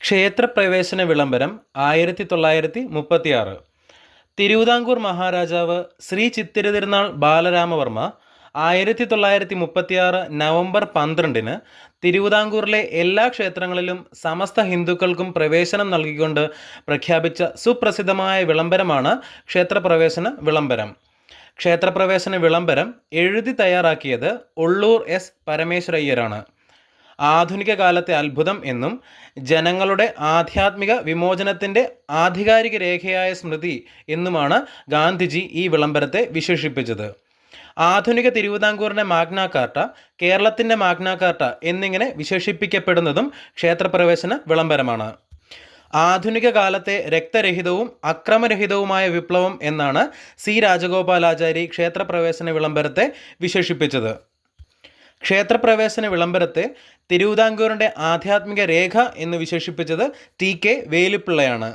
ക്ഷേത്രപ്രവേശന വിളംബരം ആയിരത്തി തൊള്ളായിരത്തി മുപ്പത്തിയാറ് തിരുവിതാംകൂർ മഹാരാജാവ് ശ്രീ ചിത്തിര തിരുനാൾ ബാലരാമവർമ്മ ആയിരത്തി തൊള്ളായിരത്തി മുപ്പത്തിയാറ് നവംബർ പന്ത്രണ്ടിന് തിരുവിതാംകൂറിലെ എല്ലാ ക്ഷേത്രങ്ങളിലും സമസ്ത ഹിന്ദുക്കൾക്കും പ്രവേശനം നൽകിക്കൊണ്ട് പ്രഖ്യാപിച്ച സുപ്രസിദ്ധമായ വിളംബരമാണ് ക്ഷേത്രപ്രവേശന വിളംബരം. ക്ഷേത്രപ്രവേശന വിളംബരം എഴുതി തയ്യാറാക്കിയത് ഉള്ളൂർ എസ് പരമേശ്വരയ്യരാണ്. ആധുനിക കാലത്തെ അത്ഭുതം എന്നും ജനങ്ങളുടെ ആധ്യാത്മിക വിമോചനത്തിന്റെ ആധികാരിക രേഖയായ സ്മൃതി എന്നുമാണ് ഗാന്ധിജി ഈ വിളംബരത്തെ വിശേഷിപ്പിച്ചത്. ആധുനിക തിരുവിതാംകൂറിന്റെ മാഗ്നാകാർട്ട കേരളത്തിന്റെ മാഗ്നാകാർട്ട എന്നിങ്ങനെ വിശേഷിപ്പിക്കപ്പെടുന്നതും ക്ഷേത്രപ്രവേശന വിളംബരമാണ്. ആധുനിക കാലത്തെ രക്തരഹിതവും അക്രമരഹിതവുമായ വിപ്ലവം എന്നാണ് സി രാജഗോപാലാചാരി ക്ഷേത്രപ്രവേശന വിളംബരത്തെ വിശേഷിപ്പിച്ചത്. ക്ഷേത്രപ്രവേശന വിളംബരത്തെ തിരുവിതാംകൂറിന്റെ ആധ്യാത്മിക രേഖ എന്ന് വിശേഷിപ്പിച്ചത് ടി കെ വേലുപ്പിള്ളയാണ്